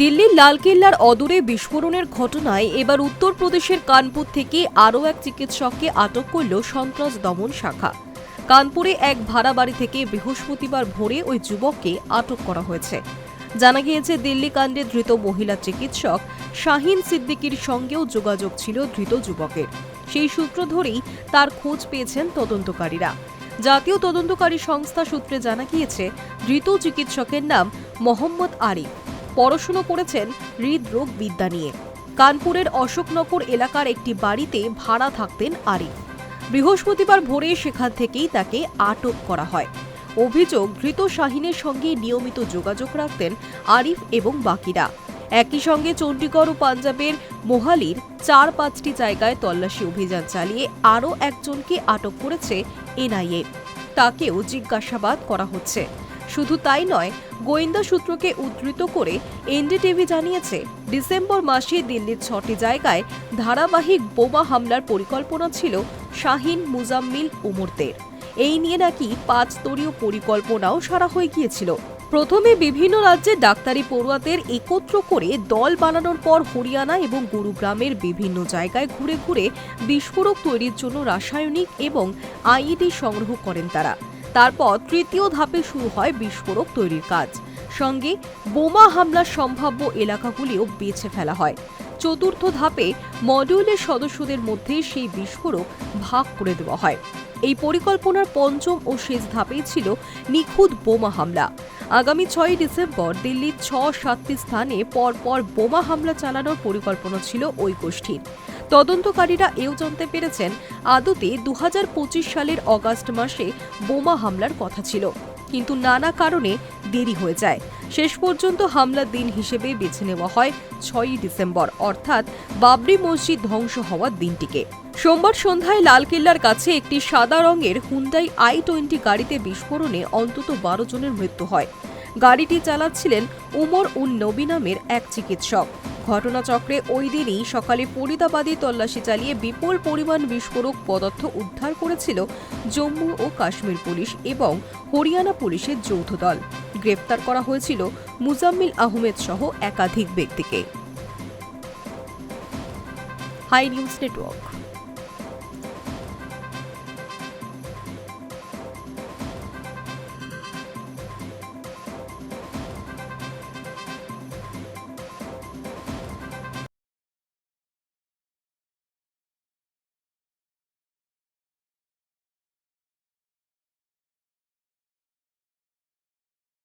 দিল্লির লালকেল্লার অদূরে বিস্ফোরণের ঘটনায় এবার উত্তরপ্রদেশের কানপুর থেকে আরও এক চিকিৎসককে আটক করল সন্ত্রাস দমন শাখা। কানপুরে এক ভাড়া বাড়ি থেকে বৃহস্পতিবার ভোরে ওই যুবককে আটক করা হয়েছে। জানা গিয়েছে, দিল্লি কাণ্ডে ধৃত মহিলা চিকিৎসক শাহিন সিদ্দিকির সঙ্গেও যোগাযোগ ছিল ধৃত যুবকের। সেই সূত্র ধরেই তার খোঁজ পেয়েছেন তদন্তকারীরা। জাতীয় তদন্তকারী সংস্থা সূত্রে জানা গিয়েছে, ধৃত চিকিৎসকের নাম মোহাম্মদ আরিফ। পড়াশুনো করেছেন হৃদরোগ বিদ্যা নিয়ে। কানপুরের অশোকনগর এলাকার একটি বাড়িতে ভাড়া থাকতেন আরিফ। বৃহস্পতিবার ভোরে সেখান থেকেই তাকে আটক করা হয়। অভিযোগ, ধৃত শাহিনের সঙ্গে নিয়মিত যোগাযোগ রাখতেন আরিফ এবং বাকিরা। একই সঙ্গে চণ্ডীগড় ও পাঞ্জাবের মোহালির চার পাঁচটি জায়গায় তল্লাশি অভিযান চালিয়ে আরও একজনকে আটক করেছে এনআইএ। তাকেও জিজ্ঞাসাবাদ করা হচ্ছে। শুধু তাই নয়, গোয়েন্দা সূত্রকে উদ্ধৃত করে এনডিটিভি জানিয়েছে, ডিসেম্বর মাসে দিল্লির ছটি জায়গায় ধারাবাহিক বোমা হামলার পরিকল্পনা ছিল শাহিন মুজাম্মিল উমরদের। এই নিয়ে নাকি পাঁচ স্তরীয় পরিকল্পনাও সারা হয়ে গিয়েছিল। প্রথমে বিভিন্ন রাজ্যে ডাক্তারি পড়ুয়াদের একত্র করে দল বানানোর পর হরিয়ানা এবং গুরুগ্রামের বিভিন্ন জায়গায় ঘুরে ঘুরে বিস্ফোরক তৈরির জন্য রাসায়নিক এবং আইইডি সংগ্রহ করেন তারা। তারপর তৃতীয় ধাপে শুরু হয় বিস্ফোরক তৈরির কাজ। সঙ্গে বোমা হামলার সম্ভাব্য এলাকাগুলিও বেছে ফেলা হয়। চতুর্থ ধাপে মডিউলের সদস্যদের মধ্যে সেই বিস্ফোরক ভাগ করে দেওয়া হয়। এই পরিকল্পনার পঞ্চম ও শেষ ধাপেই ছিল নিখুঁত বোমা হামলা। আগামী ছয়ই ডিসেম্বর দিল্লির ছ সাতটি স্থানে পরপর বোমা হামলা চালানোর পরিকল্পনা ছিল ওই গোষ্ঠীর তদন্তকারীরা এও জানতে পেরেছেন, আদতে দু হাজার পঁচিশ সালের অগাস্ট মাসে বোমা হামলার কথা ছিল। কিন্তু নানা কারণে দেরি হয়ে যায়। শেষ পর্যন্ত হামলার দিন হিসেবে বেছে নেওয়া হয় ছয়ই ডিসেম্বর, অর্থাৎ বাবরি মসজিদ ধ্বংস হওয়ার দিনটিকে। সোমবার সন্ধ্যায় লালকেল্লার কাছে একটি সাদা রঙের হুন্ডাই আই টোয়েন্টি গাড়িতে বিস্ফোরণে অন্তত বারো জনের মৃত্যু হয়। গাড়িটি চালাচ্ছিলেন উমর উন নবী নামের এক চিকিৎসক। ঘটনাচক্রে ওই দিনই সকালে ফরিদাবাদে তল্লাশি চালিয়ে বিপুল পরিমাণ বিস্ফোরক পদার্থ উদ্ধার করেছিল জম্মু ও কাশ্মীর পুলিশ এবং হরিয়ানা পুলিশের যৌথ দল। গ্রেপ্তার করা হয়েছিল মুজাম্মিল আহমেদ সহ একাধিক ব্যক্তিকে। High news network.